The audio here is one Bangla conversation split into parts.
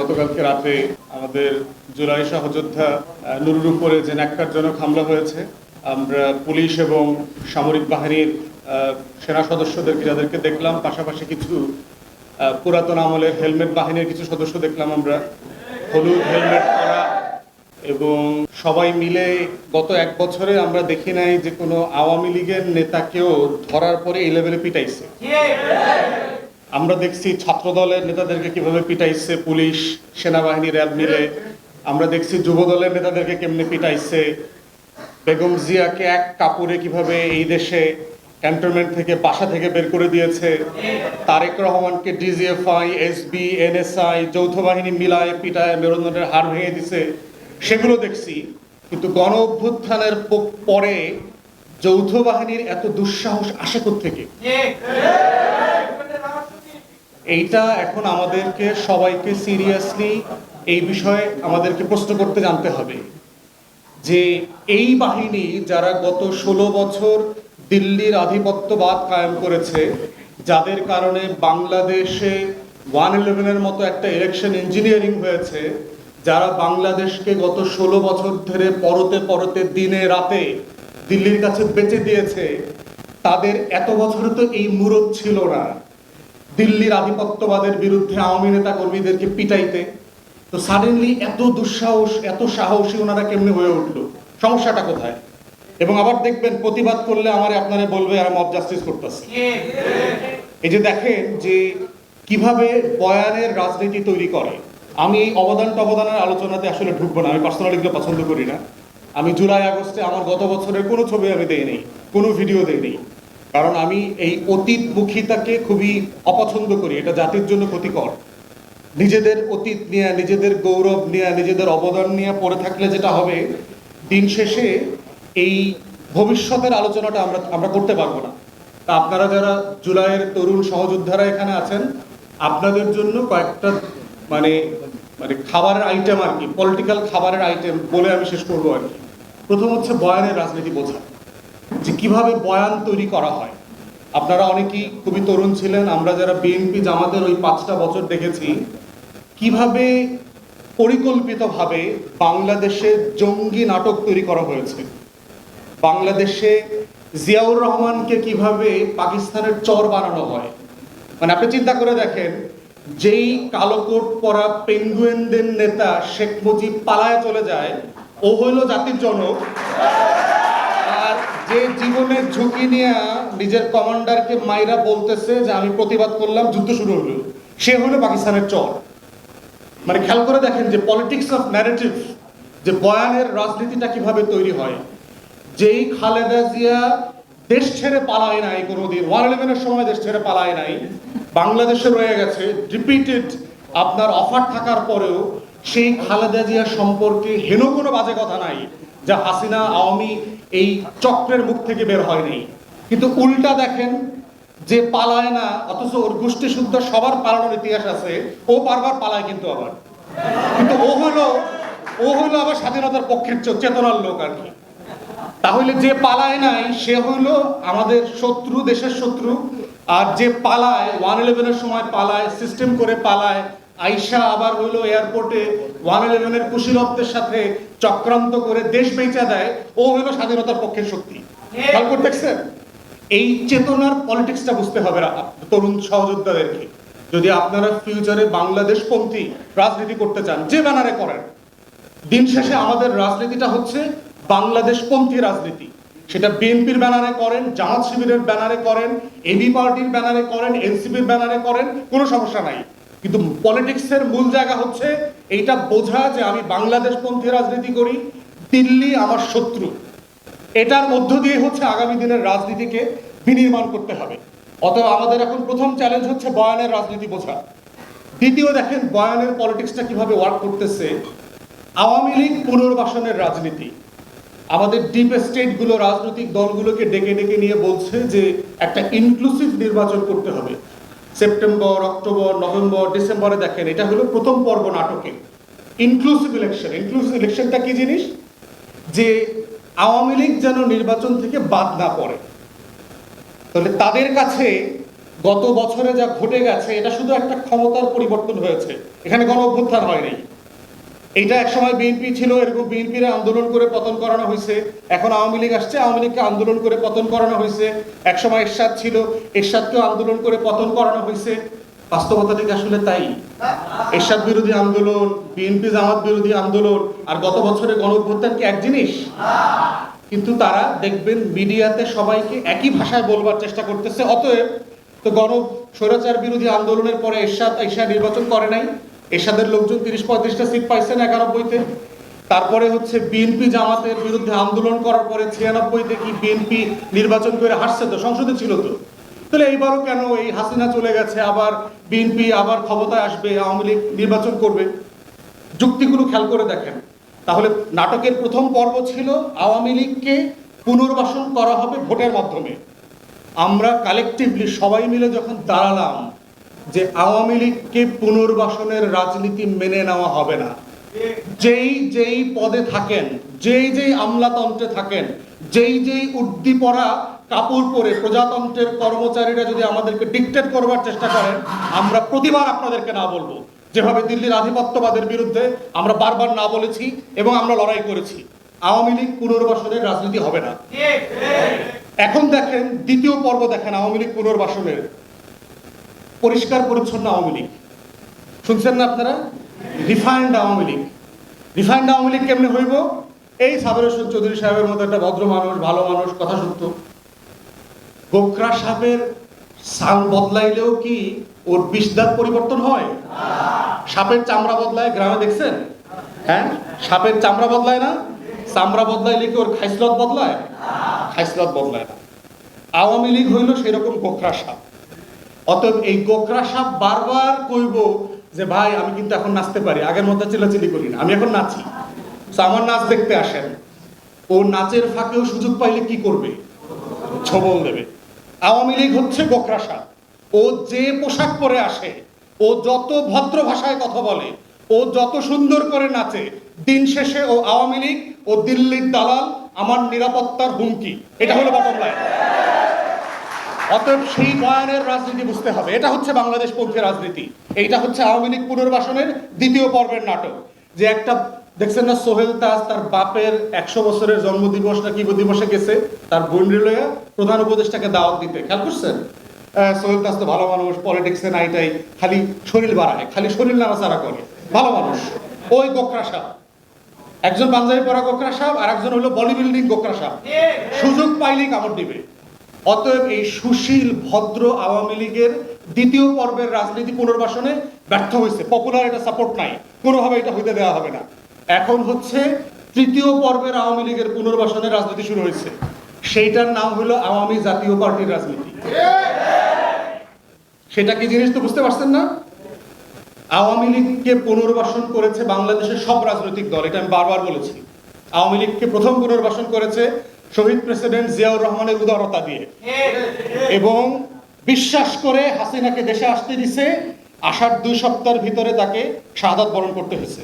গতকালকে রাতে আমাদের জুলাই সহযোদ্ধা নুরুর উপরে যে ন্যাক্কারজনক হামলা হয়েছে, আমরা পুলিশ এবং সামরিক বাহিনীর সেনা সদস্যদেরকে যাদেরকে দেখলাম, পাশাপাশি কিছু পুরাতন আমলের হেলমেট বাহিনীর কিছু সদস্য দেখলাম আমরা। হলুদ হেলমেট পরা এবং সবাই মিলে গত এক বছরে আমরা দেখি নাই যে কোনো আওয়ামী লীগের নেতাকেও ধরার পরে এই লেভেলে পিটাইছে। আমরা দেখছি ছাত্র দলের নেতাদেরকে কীভাবে পিটাইছে পুলিশ, সেনাবাহিনী, র্যাব মিলে। আমরা দেখছি যুব দলের নেতাদেরকে কেমনে পিটাইছে। বেগম জিয়াকে এক কাপড়ে কীভাবে এই দেশে ক্যান্টনমেন্ট থেকে বাসা থেকে বের করে দিয়েছে। তারেক রহমানকে ডিজিএফআই এসবি এনএসআই যৌথ বাহিনী মিলায় পিটায় মেরুদণ্ডের হার ভেঙে দিছে। সেগুলো দেখছি। কিন্তু গণ অভ্যুত্থানের পরে যৌথ বাহিনীর এত দুঃসাহস আসে থেকে এইটা এখন আমাদেরকে সবাইকে সিরিয়াসলি এই বিষয়ে আমাদেরকে প্রশ্ন করতে জানতে হবে যে এই বাহিনী যারা গত ষোলো বছর দিল্লির আধিপত্যবাদ কায়েম করেছে, যাদের কারণে বাংলাদেশে ওয়ান ইলেভেনের মতো একটা ইলেকশন ইঞ্জিনিয়ারিং হয়েছে, যারা বাংলাদেশকে গত ষোলো বছর ধরে পরতে পরতে দিনে রাতে দিল্লির কাছে বেঁচে দিয়েছে, তাদের এত বছরে তো এই মুরত ছিল না। দিল্লির আধিপত্যবাদের বিরুদ্ধে আওয়ামী নেতা কর্মীদেরকে পিটাইতে, তো সাডেনলি এত দুঃসাহস, এত সাহসী ওনারা কেমনে হয়ে উঠল? সমস্যাটা কোথায়? এবং আবার দেখবেন প্রতিবাদ করলে আমার আপনারা বলবে আর মব জাস্টিস করতেছে। এই যে দেখেন যে কীভাবে বয়ানের রাজনীতি তৈরি করে, আমি এই অবদান টবদানের আলোচনাতে আসলে ঢুকবো না, আমি পার্সোনালি পছন্দ করি না। আমি জুলাই আগস্টে আমার গত বছরের কোনো ছবি আমি দেইনি, কোনো ভিডিও দেইনি। কারণ আমি এই অতীত মুখিতাকে খুবই অপছন্দ করি, এটা জাতির জন্য ক্ষতিকর। নিজেদের অতীত নিয়ে, নিজেদের গৌরব নিয়ে, নিজেদের অবদান নিয়ে পড়ে থাকলে যেটা হবে, দিন শেষে এই ভবিষ্যতের আলোচনাটা আমরা আমরা করতে পারব না। তা আপনারা যারা জুলাইয়ের তরুণ সহযোদ্ধারা এখানে আছেন, আপনাদের জন্য কয়েকটা মানে মানে খাবারের আইটেম আর কি পলিটিক্যাল খাবারের আইটেম বলে আমি শেষ করব আর কি। প্রথম হচ্ছে বয়ানের রাজনীতি বোঝা। যে কীভাবে বয়ান তৈরি করা হয়। আপনারা অনেকেই খুবই তরুণ ছিলেন, আমরা যারা বিএনপি জামাতের ওই পাঁচটা বছর দেখেছি, কীভাবে পরিকল্পিতভাবে বাংলাদেশে জঙ্গি নাটক তৈরি করা হয়েছে? বাংলাদেশে জিয়াউর রহমানকে কীভাবে পাকিস্তানের চর বানানো হয়? মানে আপনি চিন্তা করে দেখেন, যেই কালোকোট পরা পেঙ্গুয়েনদের নেতা শেখ মুজিব পালায় চলে যায়, ও হইল জাতির জনক। আর যে জীবনের ঝুঁকি নিয়ে নিজের কমান্ডারকে মাইরা বলতেছে যে আমি প্রতিবাদ করলাম, যুদ্ধ শুরু হলো। সে হলো পাকিস্তানের চর। মানে খেয়াল করে দেখেন যে পলিটিক্স অফ ন্যারেটিভ যে বয়ানের রাজনীতিটা কীভাবে তৈরি হয়। যেই খালেদা জিয়া দেশ ছেড়ে পালায় নাই কোনোদিন, ওয়ান ইলেভেনের সময় দেশ ছেড়ে পালায় নাই, বাংলাদেশে রয়ে গেছে রিপিটেড আপনার অফার থাকার পরেও সেই খালেদা জিয়া সম্পর্কে হেন কোনো বাজে কথা নাই। যা হাসিনা, আওয়ামী এই চক্রের মুখ থেকে বের হয়নি। কিন্তু উল্টা দেখেন যে পালায় না, অথচ ওর গোষ্ঠী শুদ্ধ সবার পালানোর ইতিহাস আছে, ও বারবার পালায় কিন্তু আবার। কিন্তু ও হলো ও হলো আবার স্বাধীনতার পক্ষের চেতনার লোক আর কি। তাহলে যে পালায় নাই, সে হইল আমাদের শত্রু, দেশের শত্রু। আর যে পালায়, ওয়ান ইলেভেনের সময় পালায়, সিস্টেম করে পালায় আইসা আবার হইল এয়ারপোর্টে ওয়ান ইলেভেনের কুশীলবদের সাথে চক্রান্ত করে দেশ বেচা দেয়। ও হইল স্বাধীনতার পক্ষের শক্তি। খেয়াল দেখছেন? এই চেতনার পলিটিক্সটা বুঝতে হবে তরুণ সহযোদ্ধাদেরকে। যদি আপনারা ফিউচারে বাংলাদেশপন্থী রাজনীতি করতে চান যে ব্যানারে করেন দিন শেষে আমাদের রাজনীতিটা হচ্ছে বাংলাদেশপন্থী রাজনীতি। সেটা বিএনপির ব্যানারে করেন জামাত শিবিরের ব্যানারে করেন এবি পার্টির ব্যানারে করেন এনসিপির ব্যানারে করেন কোনো সমস্যা নাই। কিন্তু পলিটিক্সের মূল জায়গা হচ্ছে এইটা বোঝা যে আমি বাংলাদেশপন্থী রাজনীতি করি, দিল্লি আমার শত্রু। এটার মধ্য দিয়ে হচ্ছে আগামী দিনের রাজনীতিকে বিনির্মাণ করতে হবে। অতএব আমাদের এখন প্রথম চ্যালেঞ্জ হচ্ছে বয়ানের রাজনীতি বোঝা। দ্বিতীয় দেখেন বয়ানের পলিটিক্সটা কীভাবে ওয়ার্ক করতেছে। আওয়ামী লীগ পুনর্বাসনের রাজনীতি। আমাদের ডিপ স্টেটগুলো রাজনৈতিক দলগুলোকে ডেকে ডেকে নিয়ে বলছে যে একটা ইনক্লুসিভ নির্বাচন করতে হবে। সেপ্টেম্বর, অক্টোবর, নভেম্বর, ডিসেম্বরে দেখেন, এটা হলো প্রথম পর্ব নাটকে। ইনক্লুসিভ ইলেকশন ইনক্লুসিভ ইলেকশনটা কি জিনিস? যে আওয়ামী লীগ যেন নির্বাচন থেকে বাদ না পড়ে। তাহলে তাদের কাছে গত বছরে যা ঘটে গেছে, এটা শুধু একটা ক্ষমতার পরিবর্তন হয়েছে। এখানে গণ অভ্যুত্থান হয়নি। এইটা একসময় বিএনপি ছিল, এরকম বিএনপির আন্দোলন করে পতন করানো হয়েছে। এখন আওয়ামী লীগ আসছে, আওয়ামী লীগকে আন্দোলন করে পতন করানো হয়েছে। একসময় এরশাদ ছিল, এরশাদকেও আন্দোলন করে পতন করানো হয়েছে। বাস্তবতা কি আসলে তাই। এরশাদ বিরোধী আন্দোলন, বিএনপি জামাত বিরোধী আন্দোলন, আর গত বছরে গণ কি এক জিনিস? কিন্তু তারা দেখবেন মিডিয়াতে সবাইকে একই ভাষায় বলবার চেষ্টা করতেছে। অতএব তো গণ স্বৈরাচার বিরোধী আন্দোলনের পরে এরশাদ এশা নির্বাচন করে নাই। এরশাদের লোকজন তিরিশ পঁয়ত্রিশটা সিট পাইছেন একানব্বইতে। তারপরে হচ্ছে বিএনপি জামাতের বিরুদ্ধে আন্দোলন করার পরে ছিয়ানব্বইতে কি বিএনপি নির্বাচন করে হাসছে তো? সংসদে ছিল তো। তাহলে এইবারও কেন এই হাসিনা চলে গেছে? আবার বিএনপি আবার ক্ষমতায় আসবে, আওয়ামী লীগ নির্বাচন করবে? যুক্তিগুলো খেয়াল করে দেখেন। তাহলে নাটকের প্রথম পর্ব ছিল আওয়ামী লীগকে পুনর্বাসন করা হবে ভোটের মাধ্যমে। আমরা কালেকটিভলি সবাই মিলে যখন দাঁড়ালাম যে আওয়ামী লীগকে পুনর্বাসনের রাজনীতি মেনে নেওয়া হবে না। যেই যেই পদে থাকেন, যেই যেই আমলাতন্ত্রে থাকেন, যেই যেই উদ্দীপরা কাপড় পরে প্রজাতন্ত্রের কর্মচারীরা যদি আমাদেরকে ডিকটেট করবার চেষ্টা করেন, আমরা প্রতিবার আপনাদেরকে না বলব। যেভাবে দিল্লির আধিপত্যবাদের বিরুদ্ধে আমরা বারবার না বলেছি এবং আমরা লড়াই করেছি। আওয়ামী লীগ পুনর্বাসনের রাজনীতি হবে না। এখন দেখেন, দ্বিতীয় পর্ব দেখেন আওয়ামী লীগ পুনর্বাসনের। পরিষ্কার পরিচ্ছন্ন আওয়ামী লীগ। শুনছেন না আপনারা? রিফাইন্ড আওয়ামী লীগ। রিফাইন্ড আওয়ামী লীগ কেমনে হইব? এই সাবের হোসেন চৌধুরী সাহেবের মতো একটা ভদ্র মানুষ, ভালো মানুষ, কথা সত্য। গোখরা সাহেবের সাল বদলাইলেও কি ওর বিষ পরিবর্তন হয়? সাপের চামড়া বদলায়, গ্রামে দেখছেন? হ্যাঁ? সাপের চামড়া বদলায় না? চামড়া বদলাইলে কি ওর খাইসলত বদলায়? খাইসলত বদলায় না। আওয়ামী লীগ হইল সেরকম গোখরা সাপ। অতএব এই গোখরা সাপ বারবার কইব যে, ভাই, আমি কিন্তু এখন নাচতে পারি। আগের মতো চিল্লাচিল্লি করি না। আমি এখন নাচি। আমার নাচ দেখতে আসেন। ও নাচের ফাঁকেও সুযোগ পাইলে কি করবে? ছবল দেবে। আওয়ামী লীগ হচ্ছে গোখরা সাপ। ও যে পোশাক পরে আসে, ও যত ভদ্র ভাষায় কথা বলে, ও যত সুন্দর করে নাচে, দিন শেষে ও আওয়ামী লীগ ও দিল্লির দালাল আমার নিরাপত্তার হুমকি। এটা হলো বটম লাইন অতএব সেই বয়ানের রাজনীতি বুঝতে হবে। এটা হচ্ছে বাংলাদেশ পন্থী রাজনীতি। এইটা হচ্ছে আওয়ামী লীগ পুনর্বাসনের দ্বিতীয় পর্বের নাটক। যে একটা, দেখছেন না, সোহেল তাজ তার বাপের একশো বছরের জন্মদিবস না কি দিবসে গেছে, তার বোন রিলয়ে প্রধান উপদেষ্টাকে দাওয়াত দিতে। খেয়াল করছেন? সোহেল তাজ তো ভালো মানুষ পলিটিক্সে নাইটাই খালি শরীর বাড়ায়, খালি শরীর নাড়াচাড়া করে। ভালো মানুষ। ওই গোকরা সাহ একজন পাঞ্জাবি পরা গোকরা আর একজন হলো বডি বিল্ডিং গোকরা সাহেব সুযোগ পাইলেই কামড় দিবে। অতএব এই সুশীল, ভদ্র আওয়ামী লীগের দ্বিতীয় পর্বের রাজনীতি পুনর্বাসনে ব্যর্থ হয়েছে। পপুলার এটা সাপোর্ট নাই। কোনোভাবে এটা হইতে দেওয়া হবে না। এখন হচ্ছে তৃতীয় পর্বের আওয়ামী লীগের পুনর্বাসনের রাজনীতি শুরু হয়েছে। সেইটার নাম হলো আওয়ামী জাতীয় পার্টির রাজনীতি। সেটা কি জিনিস তো বুঝতে পারছেন না? আওয়ামী লীগকে পুনর্বাসন করেছে বাংলাদেশের সব রাজনৈতিক দল। এটা আমি বারবার বলেছি। আওয়ামী লীগকে প্রথম পুনর্বাসন করেছে শহীদ প্রেসিডেন্ট জিয়াউর রহমানের উদারতা দিয়ে। এবং বিশ্বাস করে হাসিনাকে দেশে আসতে দিছে আসার দুই সপ্তাহের ভিতরে তাকে শাহাদাত বরণ করতে হয়েছে।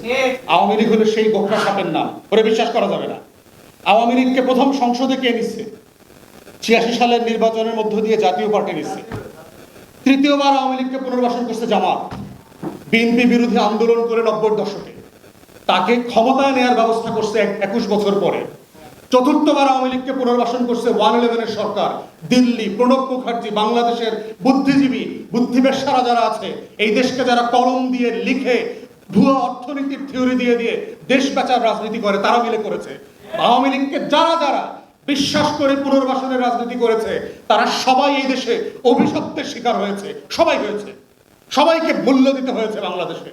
আওয়ামী লীগ হলো সেই গোখরা সাপের নাম, ওরে বিশ্বাস করা যাবে না। আওয়ামী লীগকে প্রথম সংসদে কে নিচ্ছে ছিয়াশি সালের নির্বাচনের মধ্য দিয়ে জাতীয় পার্টি নিচ্ছে তৃতীয়বার আওয়ামী লীগকে পুনর্বাসন করছে জামাত। বিএনপি বিরোধী আন্দোলন করে নব্বই দশকে। তাকে ক্ষমতায় নেওয়ার ব্যবস্থা করছে একুশ বছর পরে। চতুর্থবার আওয়ামী লীগকে পুনর্বাসন করছে ওয়ান ইলেভেনের সরকার। দিল্লি, প্রণব মুখার্জি, বাংলাদেশের বুদ্ধিজীবী, বুদ্ধিবেশারা যারা আছে, এই দেশকে যারা কলম দিয়ে লিখে ভুয়া অর্থনীতির থিওরি দিয়ে দিয়ে দেশ বেচার রাজনীতি করে, তারা মিলে করেছে। আওয়ামী লীগকে যারা যারা বিশ্বাস করে পুনর্বাসনের রাজনীতি করেছে, তারা সবাই এই দেশে অভিশপ্তের শিকার হয়েছে। সবাই হয়েছে। সবাইকে মূল্য দিতে হয়েছে বাংলাদেশে।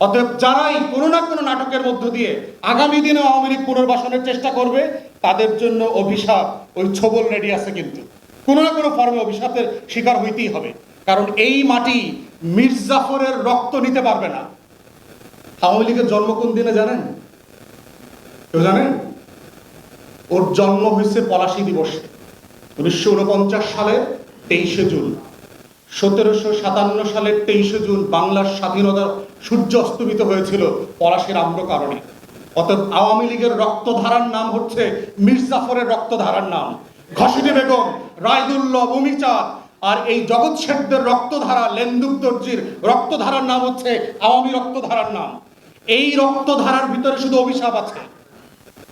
অতএব যারাই কোনো না কোনো নাটকের মধ্য দিয়ে আগামী দিনে আওয়ামী লীগ পুনর্বাসনের চেষ্টা করবে, তাদের জন্য অভিশাপ, ওই ছবল রেডি আছে কিন্তু। কোনো না কোনো ফর্মে অভিশাপের শিকার হইতেই হবে। কারণ এই মাটি মির্জাফরের রক্ত নিতে পারবে না। আওয়ামী লীগের জন্ম কোন দিনে জানেন? কেউ জানেন? ওর জন্ম হয়েছে পলাশী দিবসে, উনিশশো উনপঞ্চাশ সালের তেইশে জুন। সতেরোশো সাতান্ন সালের তেইশে জুন বাংলার স্বাধীনতা সূর্য অস্তমিত হয়েছিল পলাশের আম্র কারণে অতএব আওয়ামী লীগের রক্তধারার নাম হচ্ছে মির্জাফরের রক্তধারার নাম। ঘসিটি বেগম, রায়দুল্লাহ, ভূমিচাঁদ আর এই জগৎ শেঠদের রক্তধারা লেন্দুক দর্জির রক্তধারার নাম হচ্ছে আওয়ামী রক্তধারার নাম। এই রক্তধারার ভিতরে শুধু অভিশাপ আছে।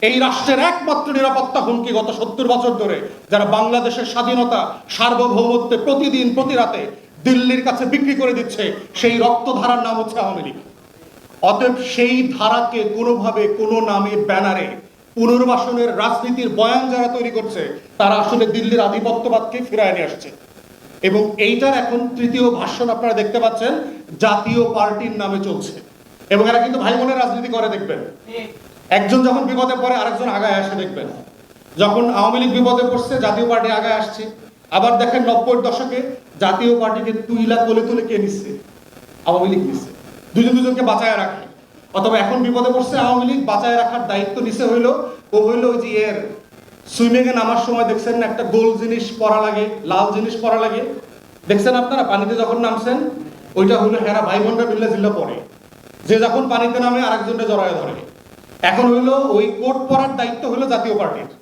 এই রাষ্ট্রের একমাত্র নিরাপত্তা হুমকি গত সত্তর বছর ধরে, যারা বাংলাদেশের স্বাধীনতা, সার্বভৌমত্বে প্রতিদিন প্রতি রাতে দিল্লির কাছে বিক্রি করে দিচ্ছে, সেই রক্তধারার নাম হচ্ছে আওয়ামী লীগ। অতএব সেই ধারাকে কোনোভাবে, কোনো নামে, ব্যানারে পুনর্বাসনের রাজনীতির বয়ান যারা তৈরি করছে, তারা আসলে দিল্লির আধিপত্যবাদকে ফিরায় নিয়ে আসছে। এবং এইটার এখন তৃতীয় ভাষণ আপনারা দেখতে পাচ্ছেন, জাতীয় পার্টির নামে চলছে। এবং এরা কিন্তু ভাই বোনের রাজনীতি করে, দেখবেন। একজন যখন বিপদে পড়ে, আরেকজন আগায় আসে, দেখবেন। যখন আওয়ামী লীগ বিপদে পড়ছে, জাতীয় পার্টি আগায় আসছে। আবার দেখেন নব্বই দশকে জাতীয় পার্টিকে তুইলা কোলে তুলে কে নিচ্ছে? আওয়ামী লীগ নিচ্ছে। দুজন দুজনকে বাঁচায় রাখে। অথবা এখন বিপদে পড়ছে আওয়ামী লীগ, বাঁচায় রাখার দায়িত্ব নিছে হইল, ও হইল ওই যে এর সুইমিং এ নামার সময় দেখছেন না, একটা গোল জিনিস পরা লাগে, লাল জিনিস পরা লাগে। দেখছেন আপনারা, পানিতে যখন নামছেন, ওইটা হলো হেরা ভাই বোনরা মিল্লা জিল্লা পরে। যে যখন পানিতে নামে আরেকজনটা জড়ায় ধরে। এখন হইল ওই কোট পরার দায়িত্ব হলো জাতীয় পার্টির।